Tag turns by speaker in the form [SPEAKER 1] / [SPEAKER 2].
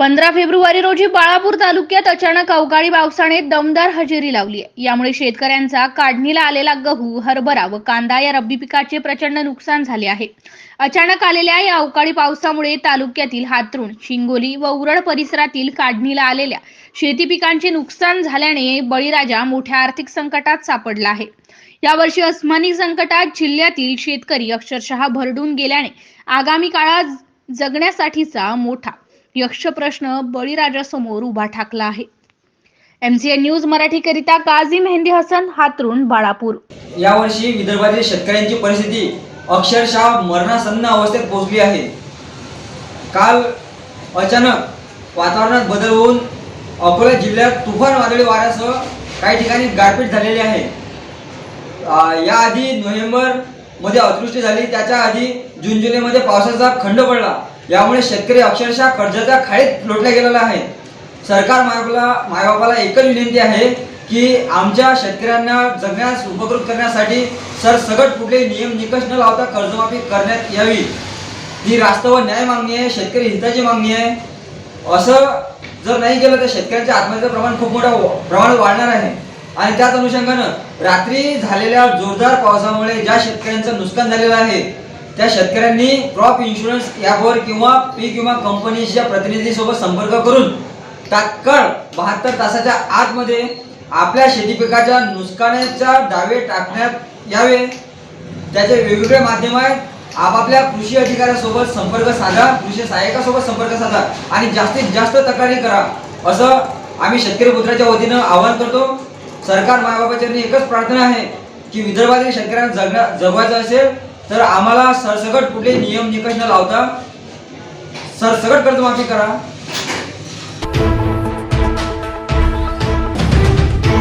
[SPEAKER 1] पंधरा फेब्रुवारी रोजी बाळापूर तालुक्यात अचानक अवकाळी पावसाने दमदार हजेरी लावली आहे. यामुळे शेतकऱ्यांचा काढणीला आलेला गहू हरभरा व कांदा या रब्बी पिकाचे प्रचंड नुकसान झाले आहे. अचानक आलेल्या या अवकाळी पावसामुळे तालुक्यातील हातरुण शिंगोली व उरड परिसरातील काढणीला आलेल्या शेती पिकांचे नुकसान झाल्याने बळीराजा मोठ्या आर्थिक संकटात सापडला आहे. यावर्षी अस्मानी संकटात जिल्ह्यातील शेतकरी अक्षरशः भरडून गेल्याने आगामी काळात जगण्यासाठीचा मोठा यक्ष प्रश्न बळीराजासमोर उभा ठाकला आहे. एमसीएन न्यूज मराठीकरिता काझी मेहंदी हसन हातरून बाळापूर.
[SPEAKER 2] यावर्षी विदर्भातील शेतकऱ्यांची परिस्थिती अक्षरशः मरणासन्न अवस्थेत पोहोचली आहे. काल अचानक वातावरणात बदल होऊन अकोला जिल्ह्यात तुफान वादळी वाऱ्यासह काही ठिकाणी गारपीट झालेली आहे. याआधी नोव्हेंबरमध्ये अतिवृष्टी झाली त्याच्या आधी जून जुलैमध्ये पावसाचा खंड पडला. यामुळे शेतकरी अक्षरशः कर्जाच्या खाईत लोटला गेलेला आहे. सरकार मायबाला मायबापाला एकच विनंती आहे की आमच्या शेतकऱ्यांना जगण्यास उपकृत करण्यासाठी सरसगट कुठले नियम निकष न लावता कर्जमाफी करण्यात यावी. ही रास्त व न्याय मागणी आहे शेतकरी हिताची मागणी आहे. असं जर नाही केलं तर शेतकऱ्यांच्या आत्महत्या प्रमाण खूप मोठ्या प्रमाणात वाढणार आहे. आणि त्याच अनुषंगानं रात्री झालेल्या जोरदार पावसामुळे ज्या शेतकऱ्यांचं नुकसान झालेलं आहे त्या शेतकऱ्यांनी क्रॉप इन्शुरन्स ॲपवर किंवा पीक विमा कंपनीच्या प्रतिनिधीसोबत संपर्क करून तात्काळ बहात्तर तासाच्या आतमध्ये आपल्या शेती पिकाच्या नुकसानाच्या दावे टाकण्यात यावे. त्याचे वेगवेगळे माध्यम आहेत. आपापल्या कृषी अधिकाऱ्यासोबत संपर्क साधा कृषी सहाय्यकासोबत संपर्क साधा आणि जास्तीत जास्त तक्रारी करा असं आम्ही शेतकरी पुत्राच्या वतीनं आवाहन करतो. सरकार मायबापाच्या एकच प्रार्थना आहे की विदर्भातील शेतकऱ्यांना जगण्या जगवायचं असेल तर आम्हाला सरसकट कुठले नियम निकष न लावता सरसकट कर्जमाफी करा.